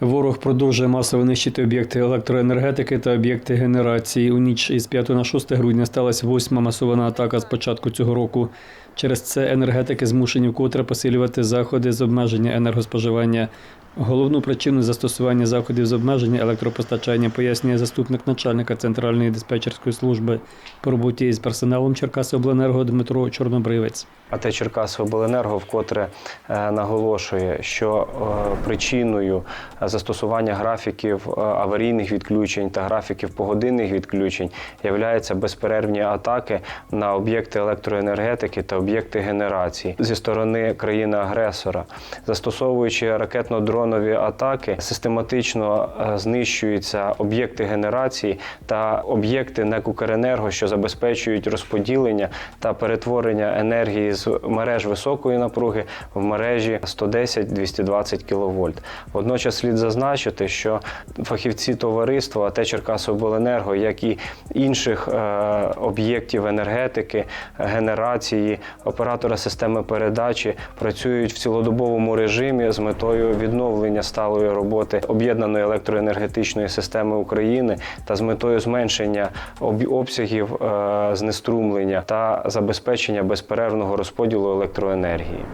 Ворог продовжує масово нищити об'єкти електроенергетики та об'єкти генерації. У ніч із 5 на 6 грудня сталася восьма масована атака з початку цього року. Через це енергетики змушені вкотре посилювати заходи з обмеження енергоспоживання. Головну причину застосування заходів з обмеження електропостачання пояснює заступник начальника центральної диспетчерської служби по роботі із персоналом Черкасиобленерго Дмитро Чорнобривець. АТ Черкасиобленерго вкотре е, наголошує, що е, причиною застосування графіків е, аварійних відключень та графіків погодинних відключень являються безперервні атаки на об'єкти електроенергетики та об'єкти генерації зі сторони країни-агресора, застосовуючи ракетно-дронові атаки, систематично е, знищуються об'єкти генерації та об'єкти НЕК «Укренерго», що забезпечують розподілення та перетворення енергії з мереж високої напруги в мережі 110-220 кВт. Водночас слід зазначити, що фахівці товариства АТ Черкасобленерго, як і інших е, об'єктів енергетики, генерації, оператора системи передачі працюють в цілодобовому режимі з метою відновлення сталої роботи об'єднаної електроенергетичної системи України та з метою зменшення об- обсягів е, знеструмлення та забезпечення безперервного розподілу електроенергії.